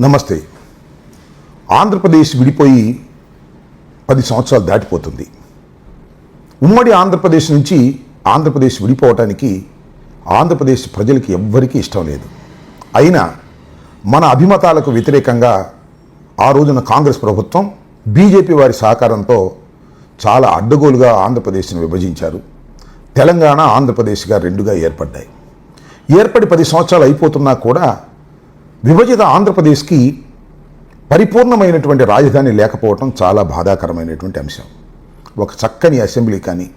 నమస్తే. ఆంధ్రప్రదేశ్ విడిపోయి పది సంవత్సరాలు దాటిపోతుంది. ఉమ్మడి ఆంధ్రప్రదేశ్ నుంచి ఆంధ్రప్రదేశ్ విడిపోవటానికి ఆంధ్రప్రదేశ్ ప్రజలకి ఎవ్వరికీ ఇష్టం లేదు. అయినా మన అభిమతాలకు వ్యతిరేకంగా ఆ రోజున కాంగ్రెస్ ప్రభుత్వం బీజేపీ వారి సహకారంతో చాలా అడ్డగోలుగా ఆంధ్రప్రదేశ్ను విభజించారు. తెలంగాణ ఆంధ్రప్రదేశ్గా రెండుగా ఏర్పడ్డాయి. ఏర్పడి పది సంవత్సరాలు అయిపోతున్నా కూడా విభజిత ఆంధ్రప్రదేశ్కి పరిపూర్ణమైనటువంటి రాజధాని లేకపోవటం చాలా బాధాకరమైనటువంటి అంశం. ఒక చక్కని అసెంబ్లీ కానీ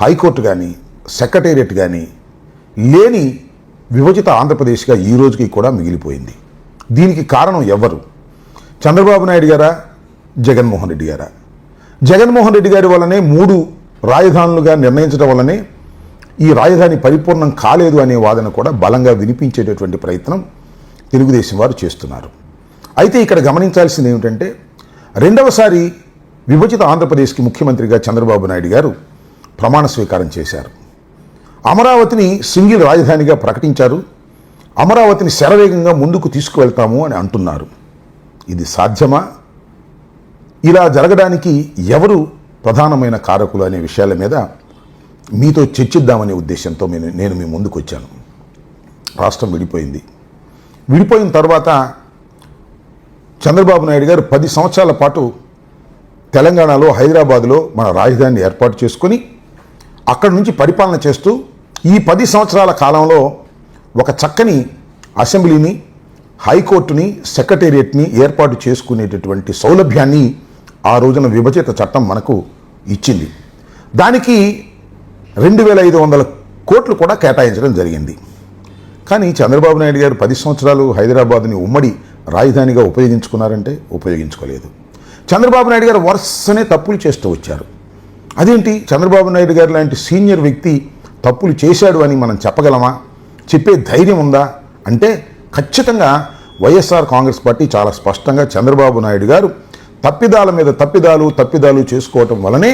హైకోర్టు కానీ సెక్రటేరియట్ కానీ లేని విభజిత ఆంధ్రప్రదేశ్గా ఈ రోజుకి కూడా మిగిలిపోయింది. దీనికి కారణం ఎవరు? చంద్రబాబు నాయుడు గారా? జగన్మోహన్ రెడ్డి గారా? జగన్మోహన్ రెడ్డి గారి వల్లనే మూడు రాజధానులుగా నిర్ణయించడం వల్లనే ఈ రాజధాని పరిపూర్ణం కాలేదు అనే వాదన కూడా బలంగా వినిపించేటటువంటి ప్రయత్నం తెలుగుదేశం వారు చేస్తున్నారు. అయితే ఇక్కడ గమనించాల్సింది ఏమిటంటే రెండవసారి విభజిత ఆంధ్రప్రదేశ్కి ముఖ్యమంత్రిగా చంద్రబాబు నాయుడు గారు ప్రమాణ స్వీకారం చేశారు. అమరావతిని సింగిల్ రాజధానిగా ప్రకటించారు. అమరావతిని శరవేగంగా ముందుకు తీసుకువెళ్తాము అని అంటున్నారు. ఇది సాధ్యమా? ఇలా జరగడానికి ఎవరు ప్రధానమైన కారకులు అనే విషయాల మీద మీతో చర్చిద్దామనే ఉద్దేశంతో నేను నేను మీ ముందుకు వచ్చాను రాష్ట్రం విడిపోయింది. విడిపోయిన తర్వాత చంద్రబాబు నాయుడు గారు పది సంవత్సరాల పాటు తెలంగాణలో హైదరాబాద్లో మన రాజధానిని ఏర్పాటు చేసుకొని అక్కడి నుంచి పరిపాలన చేస్తూ ఈ పది సంవత్సరాల కాలంలో ఒక చక్కని అసెంబ్లీని హైకోర్టుని సెక్రటేరియట్ని ఏర్పాటు చేసుకునేటటువంటి సౌలభ్యాన్ని ఆ రోజున విభజిత చట్టం మనకు ఇచ్చింది. దానికి రెండు వేల ఐదు వందల కోట్లు కూడా కేటాయించడం జరిగింది. కానీ చంద్రబాబు నాయుడు గారు పది సంవత్సరాలు హైదరాబాద్ని ఉమ్మడి రాజధానిగా ఉపయోగించుకున్నారంటే ఉపయోగించుకోలేదు. చంద్రబాబు నాయుడు గారు వరుసనే తప్పులు చేస్తూ వచ్చారు. అదేంటి? చంద్రబాబు నాయుడు గారు లాంటి సీనియర్ వ్యక్తి తప్పులు చేశాడు అని మనం చెప్పగలమా? చెప్పే ధైర్యం ఉందా? అంటే ఖచ్చితంగా వైఎస్ఆర్ కాంగ్రెస్ పార్టీ చాలా స్పష్టంగా చంద్రబాబు నాయుడు గారు తప్పిదాల మీద తప్పిదాలు తప్పిదాలు చేసుకోవటం వలనే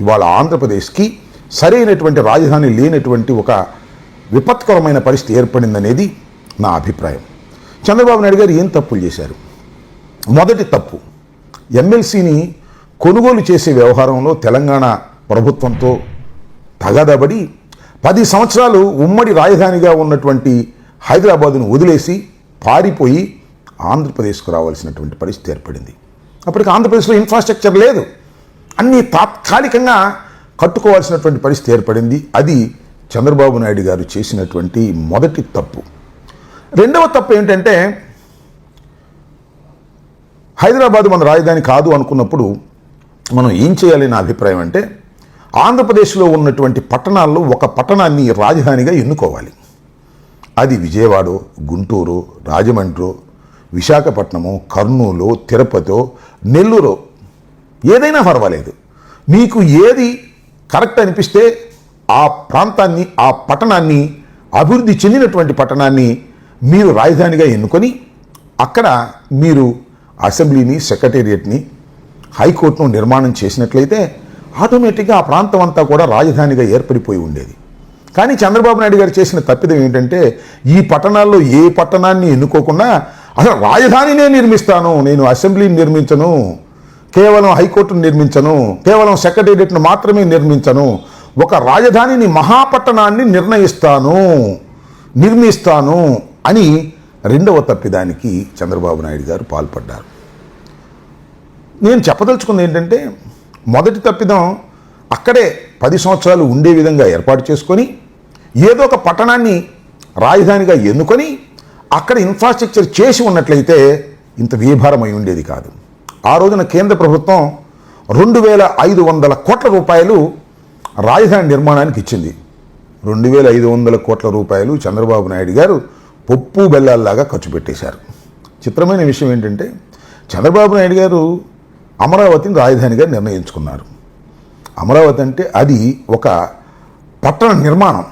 ఇవాళ ఆంధ్రప్రదేశ్కి సరైనటువంటి రాజధాని లేనటువంటి ఒక విపత్కరమైన పరిస్థితి ఏర్పడిందనేది నా అభిప్రాయం. చంద్రబాబు నాయుడు గారు ఏం తప్పులు చేశారు? మొదటి తప్పు ఎమ్మెల్సీని కొనుగోలు చేసే వ్యవహారంలో తెలంగాణ ప్రభుత్వంతో తగదబడి పది సంవత్సరాలు ఉమ్మడి రాజధానిగా ఉన్నటువంటి హైదరాబాదును వదిలేసి పారిపోయి ఆంధ్రప్రదేశ్కు రావాల్సినటువంటి పరిస్థితి ఏర్పడింది. అప్పటికి ఆంధ్రప్రదేశ్లో ఇన్ఫ్రాస్ట్రక్చర్ లేదు. అన్నీ తాత్కాలికంగా కట్టుకోవాల్సినటువంటి పరిస్థితి ఏర్పడింది. అది చంద్రబాబు నాయుడు గారు చేసినటువంటి మొదటి తప్పు. రెండవ తప్పు ఏంటంటే హైదరాబాద్ మన రాజధాని కాదు అనుకున్నప్పుడు మనం ఏం చేయాలి నా అభిప్రాయం అంటే ఆంధ్రప్రదేశ్లో ఉన్నటువంటి పట్టణాల్లో ఒక పట్టణాన్ని రాజధానిగా ఎన్నుకోవాలి. అది విజయవాడ గుంటూరు రాజమండ్రి విశాఖపట్నము కర్నూలు తిరుపతో నెల్లూరు ఏదైనా పర్వాలేదు. మీకు ఏది కరెక్ట్ అనిపిస్తే ఆ ప్రాంతాన్ని ఆ పట్టణాన్ని అభివృద్ధి చెందినటువంటి పట్టణాన్ని మీరు రాజధానిగా ఎన్నుకొని అక్కడ మీరు అసెంబ్లీని సెక్రటేరియట్ని హైకోర్టును నిర్మాణం చేసినట్లయితే ఆటోమేటిక్గా ఆ ప్రాంతం అంతా కూడా రాజధానిగా ఏర్పడిపోయి ఉండేది. కానీ చంద్రబాబు నాయుడు గారు చేసిన తప్పిదం ఏంటంటే ఈ పట్టణాల్లో ఏ పట్టణాన్ని ఎన్నుకోకుండా అసలు రాజధానినే నిర్మిస్తాను నేను అసెంబ్లీని నిర్మించను కేవలం హైకోర్టును నిర్మించను కేవలం సెక్రటేరియట్ను మాత్రమే నిర్మించను ఒక రాజధానిని మహాపట్టణాన్ని నిర్ణయిస్తాను నిర్మిస్తాను అని రెండవ తప్పిదానికి చంద్రబాబు నాయుడు గారు పాల్పడ్డారు. నేను చెప్పదలుచుకుంది ఏంటంటే మొదటి తప్పిదం అక్కడే పది సంవత్సరాలు ఉండే విధంగా ఏర్పాటు చేసుకొని ఏదో ఒక పట్టణాన్ని రాజధానిగా ఎన్నుకొని అక్కడ ఇన్ఫ్రాస్ట్రక్చర్ చేసి ఉన్నట్లయితే ఇంత వ్యయభారమై ఉండేది కాదు. ఆ రోజున కేంద్ర ప్రభుత్వం రెండు వేల ఐదు వందల కోట్ల రూపాయలు రాజధాని నిర్మాణానికి ఇచ్చింది. రెండు వేల ఐదు వందల కోట్ల రూపాయలు చంద్రబాబు నాయుడు గారు పప్పు బెల్లాల్లాగా ఖర్చు పెట్టేశారు. చిత్రమైన విషయం ఏంటంటే చంద్రబాబు నాయుడు గారు అమరావతిని రాజధానిగా నిర్ణయించుకున్నారు. అమరావతి అంటే అది ఒక పట్టణ నిర్మాణం.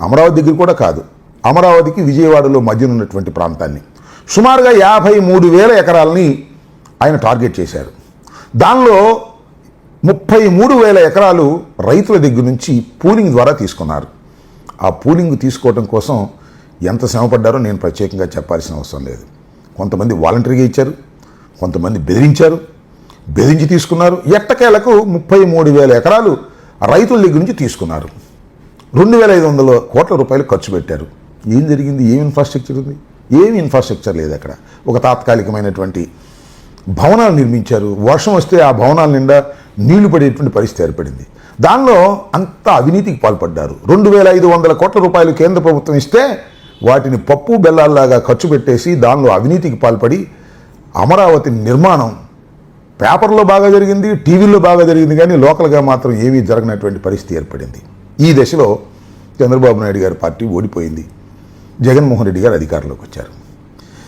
అమరావతి దగ్గర కూడా కాదు అమరావతికి విజయవాడలో మధ్యన ఉన్నటువంటి ప్రాంతాన్ని. సుమారుగా యాభై మూడు వేల ఎకరాలని ఆయన టార్గెట్ చేశారు. దానిలో ముప్పై మూడు వేల ఎకరాలు రైతుల దగ్గర నుంచి పూలింగ్ ద్వారా తీసుకున్నారు. ఆ పూలింగ్ తీసుకోవడం కోసం ఎంత శ్రమపడ్డారో నేను ప్రత్యేకంగా చెప్పాల్సిన అవసరం లేదు. కొంతమంది వాలంటరీగా ఇచ్చారు కొంతమంది బెదిరించారు బెదిరించి తీసుకున్నారు. ఎట్టకేలకు ముప్పై మూడు వేల ఎకరాలు రైతుల దగ్గర నుంచి తీసుకున్నారు. రెండు వేల ఐదు వందల కోట్ల రూపాయలు ఖర్చు పెట్టారు. ఏం జరిగింది? ఏం ఇన్ఫ్రాస్ట్రక్చర్ ఉంది? ఏమి ఇన్ఫ్రాస్ట్రక్చర్ లేదు అక్కడ. ఒక తాత్కాలికమైనటువంటి భవనాలు నిర్మించారు. వర్షం వస్తే ఆ భవనాల నిండా నీళ్ళు పడేటువంటి పరిస్థితి ఏర్పడింది. దానిలో అంత అవినీతికి పాల్పడ్డారు. రెండు వేల ఐదు వందల కోట్ల రూపాయలు కేంద్ర ప్రభుత్వం ఇస్తే వాటిని పప్పు బెల్లాల్లాగా ఖర్చు పెట్టేసి దానిలో అవినీతికి పాల్పడి అమరావతి నిర్మాణం పేపర్లో బాగా జరిగింది టీవీలో బాగా జరిగింది కానీ లోకల్గా మాత్రం ఏమీ జరగనటువంటి పరిస్థితి ఏర్పడింది. ఈ దశలో చంద్రబాబు నాయుడు గారి పార్టీ ఓడిపోయింది. జగన్మోహన్ రెడ్డి గారు అధికారంలోకి వచ్చారు.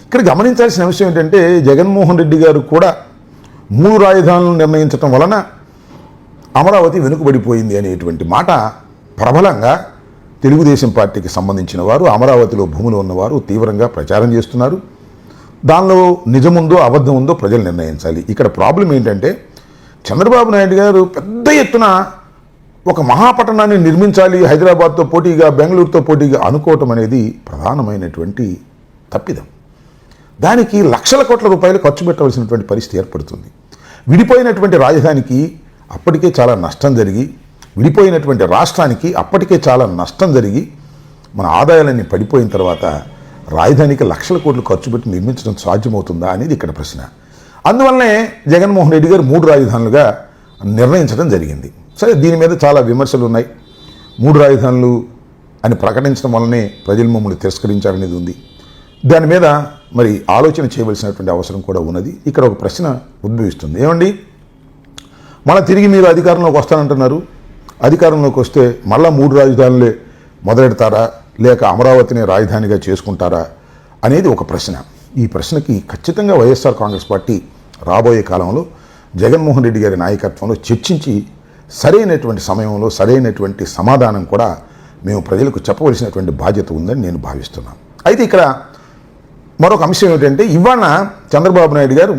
ఇక్కడ గమనించాల్సిన విషయం ఏంటంటే జగన్మోహన్ రెడ్డి గారు కూడా మూడు రాజధానులను నిర్ణయించటం వలన అమరావతి వెనుకబడిపోయింది అనేటువంటి మాట ప్రబలంగా తెలుగుదేశం పార్టీకి సంబంధించిన వారు అమరావతిలో భూములు ఉన్నవారు తీవ్రంగా ప్రచారం చేస్తున్నారు. దానిలో నిజముందో అబద్ధం ఉందో ప్రజలు నిర్ణయించాలి. ఇక్కడ ప్రాబ్లం ఏంటంటే చంద్రబాబు నాయుడు గారు పెద్ద ఎత్తున ఒక మహాపట్టణాన్ని నిర్మించాలి హైదరాబాద్తో పోటీగా బెంగళూరుతో పోటీగా అనుకోవటం అనేది ప్రధానమైనటువంటి తప్పిదం. దానికి లక్షల కోట్ల రూపాయలు ఖర్చు పెట్టవలసినటువంటి పరిస్థితి ఏర్పడుతుంది. విడిపోయినటువంటి రాజధానికి అప్పటికే చాలా నష్టం జరిగి విడిపోయినటువంటి రాష్ట్రానికి అప్పటికే చాలా నష్టం జరిగి మన ఆదాయాలన్నీ పడిపోయిన తర్వాత రాజధానికి లక్షల కోట్లు ఖర్చు పెట్టి నిర్మించడం సాధ్యమవుతుందా అనేది ఇక్కడ ప్రశ్న. అందువల్లనే జగన్మోహన్ రెడ్డి గారు మూడు రాజధానులుగా నిర్ణయించడం జరిగింది. సరే దీని మీద చాలా విమర్శలు ఉన్నాయి. మూడు రాజధానులు అని ప్రకటించడం వల్లనే ప్రజలు మమ్మల్ని తిరస్కరించారనేది ఉంది. దాని మీద మరి ఆలోచన చేయవలసినటువంటి అవసరం కూడా ఉన్నది. ఇక్కడ ఒక ప్రశ్న ఉద్భవిస్తుంది. ఏమండి? మళ్ళీ తిరిగి మీరు అధికారంలోకి వస్తానంటున్నారు. అధికారంలోకి వస్తే మళ్ళా మూడు రాజధానులే మొదలెడతారా? లేక అమరావతిని రాజధానిగా చేసుకుంటారా? అనేది ఒక ప్రశ్న. ఈ ప్రశ్నకి ఖచ్చితంగా వైఎస్ఆర్ కాంగ్రెస్ పార్టీ రాబోయే కాలంలో జగన్మోహన్ రెడ్డి గారి నాయకత్వంలో చర్చించి సరైనటువంటి సమయంలో సరైనటువంటి సమాధానం కూడా మేము ప్రజలకు చెప్పవలసినటువంటి బాధ్యత ఉందని నేను భావిస్తున్నాను. అయితే ఇక్కడ మరొక అంశం ఏమిటంటే ఇవాళ చంద్రబాబు నాయుడు గారు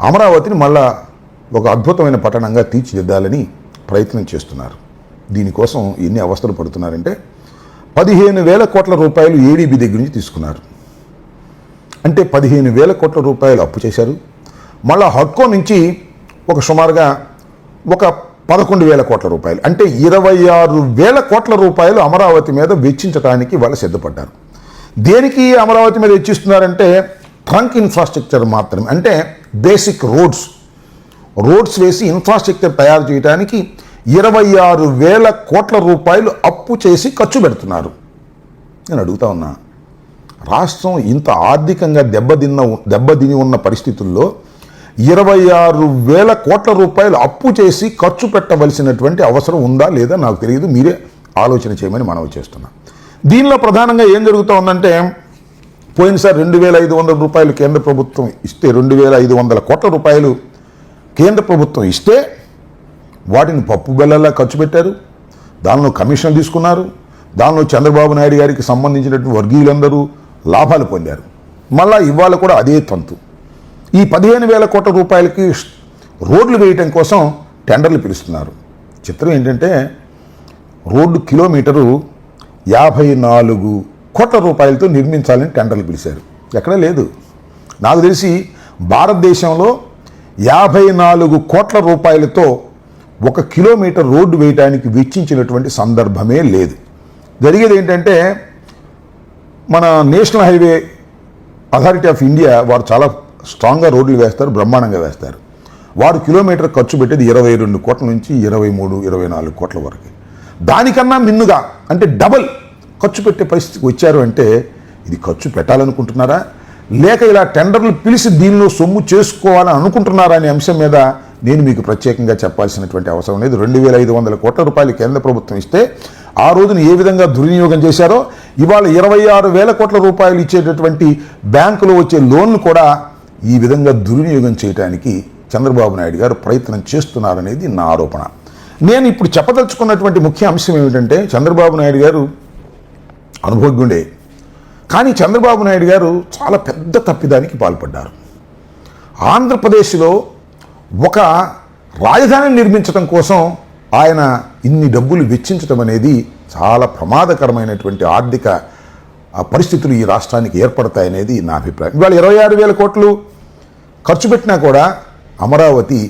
అమరావతిని మళ్ళా ఒక అద్భుతమైన పట్టణంగా తీర్చిదిద్దాలని ప్రయత్నం చేస్తున్నారు. దీనికోసం ఎన్ని అవస్థలు పడుతున్నారంటే పదిహేను వేల కోట్ల రూపాయలు ఏడీబీ దగ్గర నుంచి తీసుకున్నారు. అంటే పదిహేను వేల కోట్ల రూపాయలు అప్పు చేశారు. మళ్ళా హడ్కో నుంచి ఒక సుమారుగా ఒక పదకొండు వేల కోట్ల రూపాయలు. అంటే ఇరవై ఆరు వేల కోట్ల రూపాయలు అమరావతి మీద వెచ్చించడానికి వాళ్ళు సిద్ధపడ్డారు. దేనికి అమరావతి మీద ఇచ్చిస్తున్నారంటే ట్రంక్ ఇన్ఫ్రాస్ట్రక్చర్ మాత్రమే. అంటే బేసిక్ రోడ్స్. రోడ్స్ వేసి ఇన్ఫ్రాస్ట్రక్చర్ తయారు చేయడానికి ఇరవై ఆరు వేల కోట్ల రూపాయలు అప్పు చేసి ఖర్చు పెడుతున్నారు. నేను అడుగుతా ఉన్నా రాష్ట్రం ఇంత ఆర్థికంగా దెబ్బతిన్న దెబ్బతిని ఉన్న పరిస్థితుల్లో ఇరవై ఆరు వేల కోట్ల రూపాయలు అప్పు చేసి ఖర్చు పెట్టవలసినటువంటి అవసరం ఉందా లేదా నాకు తెలియదు. మీరే ఆలోచన చేయమని మనవి చేస్తున్నాను దీనిలో ప్రధానంగా ఏం జరుగుతూ ఉందంటే పోయినసారి రెండు వేల ఐదు వందల రూపాయలు కేంద్ర ప్రభుత్వం ఇస్తే రెండు వేల ఐదు వందల కోట్ల రూపాయలు కేంద్ర ప్రభుత్వం ఇస్తే వాటిని పప్పు బెల్లలా ఖర్చు పెట్టారు. దానిలో కమిషన్ తీసుకున్నారు. దానిలో చంద్రబాబు నాయుడు గారికి సంబంధించినటువంటి వర్గీయులందరూ లాభాలు పొందారు. మళ్ళా ఇవాళ కూడా అదే తంతు. ఈ పదిహేను వేల కోట్ల రూపాయలకి రోడ్లు వేయటం కోసం టెండర్లు పిలుస్తున్నారు. చిత్రం ఏంటంటే రోడ్డు కిలోమీటరు యాభై నాలుగు కోట్ల రూపాయలతో నిర్మించాలని టెండర్లు పిలిచారు. ఎక్కడ లేదు. నాకు తెలిసి భారతదేశంలో యాభై నాలుగు కోట్ల రూపాయలతో ఒక కిలోమీటర్ రోడ్డు వేయడానికి వెచ్చించినటువంటి సందర్భమే లేదు. జరిగేది ఏంటంటే మన national highway authority of India వారు చాలా స్ట్రాంగ్గా రోడ్లు వేస్తారు బ్రహ్మాండంగా వేస్తారు. వారు కిలోమీటర్ ఖర్చు పెట్టేది ఇరవై రెండు కోట్ల నుంచి ఇరవై మూడు ఇరవై నాలుగు కోట్ల వరకు. దానికన్నా మిన్నుగా అంటే డబల్ ఖర్చు పెట్టే పరిస్థితికి వచ్చారు అంటే ఇది ఖర్చు పెట్టాలనుకుంటున్నారా? లేక ఇలా టెండర్లు పిలిచి దీనిలో సొమ్ము చేసుకోవాలని అనుకుంటున్నారా అనే అంశం మీద నేను మీకు ప్రత్యేకంగా చెప్పాల్సినటువంటి అవసరం లేదు. రెండు వేల ఐదు వందల కోట్ల రూపాయలు కేంద్ర ప్రభుత్వం ఇస్తే ఆ రోజున ఏ విధంగా దుర్వినియోగం చేశారో ఇవాళ ఇరవై ఆరు వేల కోట్ల రూపాయలు ఇచ్చేటటువంటి బ్యాంకులో వచ్చే లోన్లు కూడా ఈ విధంగా దుర్వినియోగం చేయడానికి చంద్రబాబు నాయుడు గారు ప్రయత్నం చేస్తున్నారనేది నా ఆరోపణ. నేను ఇప్పుడు చెప్పదలుచుకున్నటువంటి ముఖ్య అంశం ఏమిటంటే చంద్రబాబు నాయుడు గారు అనుభోగ్యుండే కానీ చంద్రబాబు నాయుడు గారు చాలా పెద్ద తప్పిదానికి పాల్పడ్డారు. ఆంధ్రప్రదేశ్లో ఒక రాజధానిని నిర్మించడం కోసం ఆయన ఇన్ని డబ్బులు వెచ్చించడం అనేది చాలా ప్రమాదకరమైనటువంటి ఆర్థిక పరిస్థితులు ఈ రాష్ట్రానికి ఏర్పడతాయనేది నా అభిప్రాయం. ఇవాళ ఇరవై ఆరు వేల కోట్లు ఖర్చు పెట్టినా కూడా అమరావతి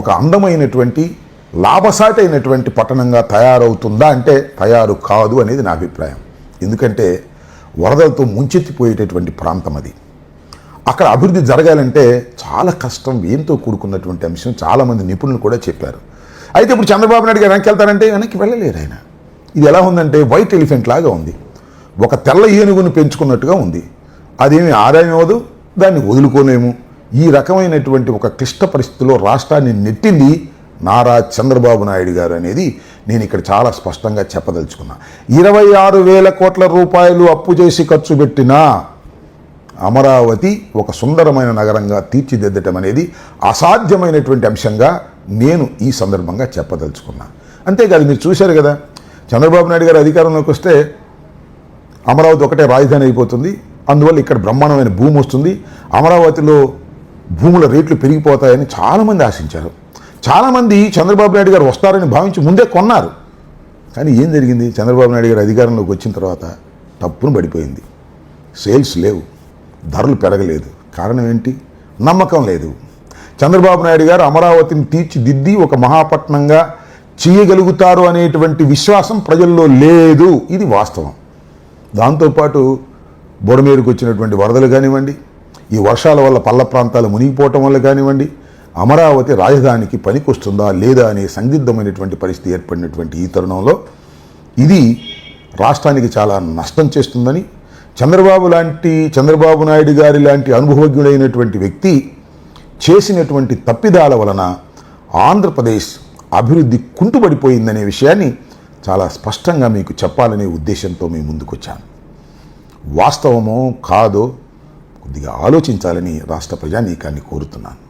ఒక అందమైనటువంటి లాభసాటి అయినటువంటి పట్టణంగా తయారవుతుందా అంటే తయారు కాదు అనేది నా అభిప్రాయం. ఎందుకంటే వరదలతో ముంచెత్తిపోయేటటువంటి ప్రాంతం అది. అక్కడ అభివృద్ధి జరగాలంటే చాలా కష్టం ఏంతో కూడుకున్నటువంటి అంశం చాలామంది నిపుణులు కూడా చెప్పారు. అయితే ఇప్పుడు చంద్రబాబు నాయుడు గారు వెనక్కి వెళ్తారంటే వెనక్కి వెళ్ళలేరు ఆయన. ఇది ఎలా ఉందంటే వైట్ ఎలిఫెంట్ లాగా ఉంది. ఒక తెల్ల ఏనుగును పెంచుకున్నట్టుగా ఉంది. అదేమి ఆదాయం ఇవ్వదు దాన్ని వదులుకోలేము. ఈ రకమైనటువంటి ఒక క్లిష్ట పరిస్థితిలో రాష్ట్రాన్ని నెట్టింది నారా చంద్రబాబు నాయుడు గారు అనేది నేను ఇక్కడ చాలా స్పష్టంగా చెప్పదలుచుకున్నా. ఇరవై ఆరు వేల కోట్ల రూపాయలు అప్పు చేసి ఖర్చు పెట్టిన అమరావతి ఒక సుందరమైన నగరంగా తీర్చిదిద్దటం అనేది అసాధ్యమైనటువంటి అంశంగా నేను ఈ సందర్భంగా చెప్పదలుచుకున్నా. అంతేకాదు మీరు చూశారు కదా చంద్రబాబు నాయుడు గారు అధికారంలోకి వస్తే అమరావతి ఒకటే రాజధాని అయిపోతుంది. అందువల్ల ఇక్కడ బ్రహ్మాండమైన భూమి వస్తుంది. అమరావతిలో భూముల రేట్లు పెరిగిపోతాయని చాలామంది ఆశించారు. చాలామంది చంద్రబాబు నాయుడు గారు వస్తారని భావించి ముందే కొన్నారు. కానీ ఏం జరిగింది? చంద్రబాబు నాయుడు గారు అధికారంలోకి వచ్చిన తర్వాత తప్పును పడిపోయింది. సేల్స్ లేవు. ధరలు పెరగలేదు. కారణం ఏంటి? నమ్మకం లేదు. చంద్రబాబు నాయుడు గారు అమరావతిని తీర్చిదిద్ది ఒక మహాపట్నంగా చేయగలుగుతారు అనేటువంటి విశ్వాసం ప్రజల్లో లేదు. ఇది వాస్తవం. దాంతోపాటు బుడమేరుకు వచ్చినటువంటి వరదలు కానివ్వండి ఈ వర్షాల వల్ల పల్ల ప్రాంతాలు మునిగిపోవటం వల్ల కానివ్వండి అమరావతి రాజధానికి పనికొస్తుందా లేదా అనే సందిగ్ధమైనటువంటి పరిస్థితి ఏర్పడినటువంటి ఈ తరుణంలో ఇది రాష్ట్రానికి చాలా నష్టం చేస్తుందని చంద్రబాబు లాంటి చంద్రబాబు నాయుడు గారి లాంటి అనుభవజ్ఞుడైనటువంటి వ్యక్తి చేసినటువంటి తప్పిదాల వలన ఆంధ్రప్రదేశ్ అభివృద్ధి కుంటుపడిపోయిందనే విషయాన్ని చాలా స్పష్టంగా మీకు చెప్పాలనే ఉద్దేశంతో మీ ముందుకొచ్చాను వాస్తవమో కాదో కొద్దిగా ఆలోచించాలని రాష్ట్ర ప్రజానీకాన్ని కోరుతున్నాను.